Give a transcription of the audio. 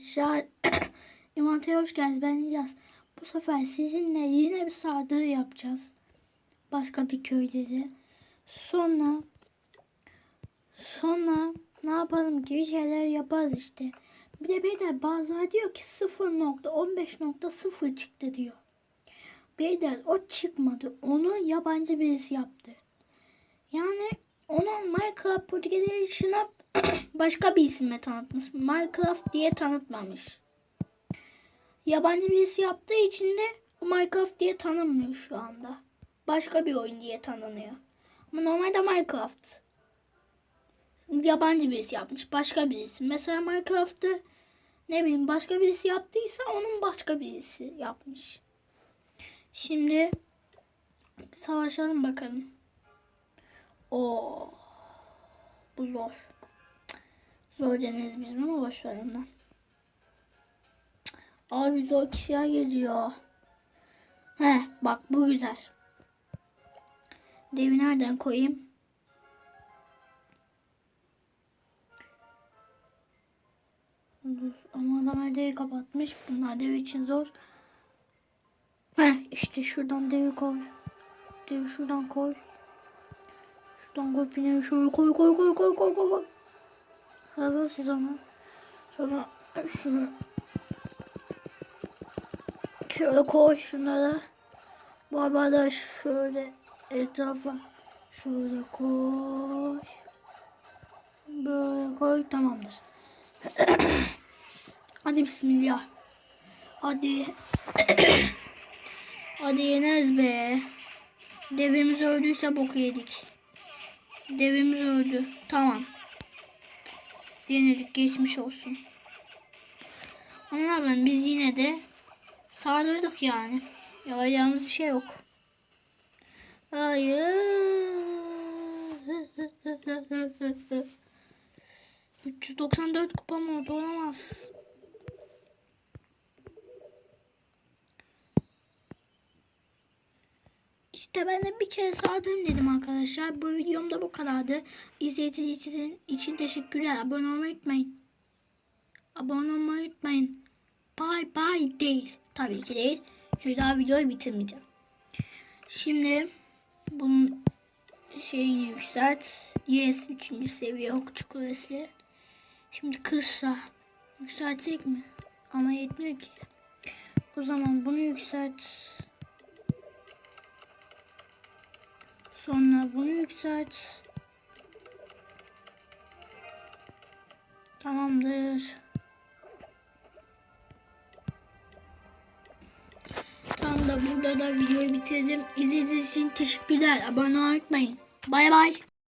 Şah İmanta'ya hoş geldiniz. Ben İlyas. Bu sefer sizinle yine bir saldırı yapacağız. Başka bir köyde de. Sonra sonra ne yapalım gibi şeyler yaparız işte. Bir de de bazıları diyor ki 0.15.0 çıktı diyor. Beyler o çıkmadı. Onu yabancı birisi yaptı. Onun Minecraft Podcast'ına başka bir isimle tanıtmış. Minecraft diye tanıtmamış. Yabancı birisi yaptığı için de Minecraft diye tanınmıyor şu anda. Başka bir oyun diye tanınıyor. Ama normalde Minecraft. Yabancı birisi yapmış. Başka birisi. Mesela Minecraft'ı ne bileyim başka birisi yaptıysa onun başka birisi yapmış. Şimdi savaşalım bakalım. Oo. Bu zor. Zor deniz bizim ama boş ver ondan. Abi zor kişiler geliyor. He bak bu güzel. Devi nereden koyayım? Ama adam devi kapatmış. Bunlar dev için zor. He işte şuradan devi koy. Devi şuradan koy. Şuradan koy pineyi şöyle koy koy koy koy koy koy koy. Hazır siz onu. Sonra şunu şöyle koy şunları. Baba da şöyle etrafa şöyle koy. Böyle koy tamamdır. Hadi bismillah. Hadi. Hadi yeneriz be. Devimiz öldüyse boku yedik. Devimiz öldü. Tamam. Denedik geçmiş olsun. Ama ben biz yine de saldırdık yani. Yapacağımız bir şey yok. Hayır. 394 kupam oldu olamaz. İşte ben de bir kere sardım dedim arkadaşlar. Bu videom da bu kadardı. İzlediğiniz için, teşekkürler. Abone olmayı unutmayın. Abone olmayı unutmayın. Bye bye değil. Tabii ki değil. Çünkü daha videoyu bitirmeyeceğim. Şimdi bunun şeyini yükselt. Yes 3. seviye okçu kulesi. Şimdi kışla yükseltsek mi? Ama yetmiyor ki. O zaman bunu yükselt. Sonra bunu yükselt. Tamamdır. Tam da burada da videoyu bitirdim. İzlediğiniz için teşekkürler. Abone olmayı unutmayın. Bay bay.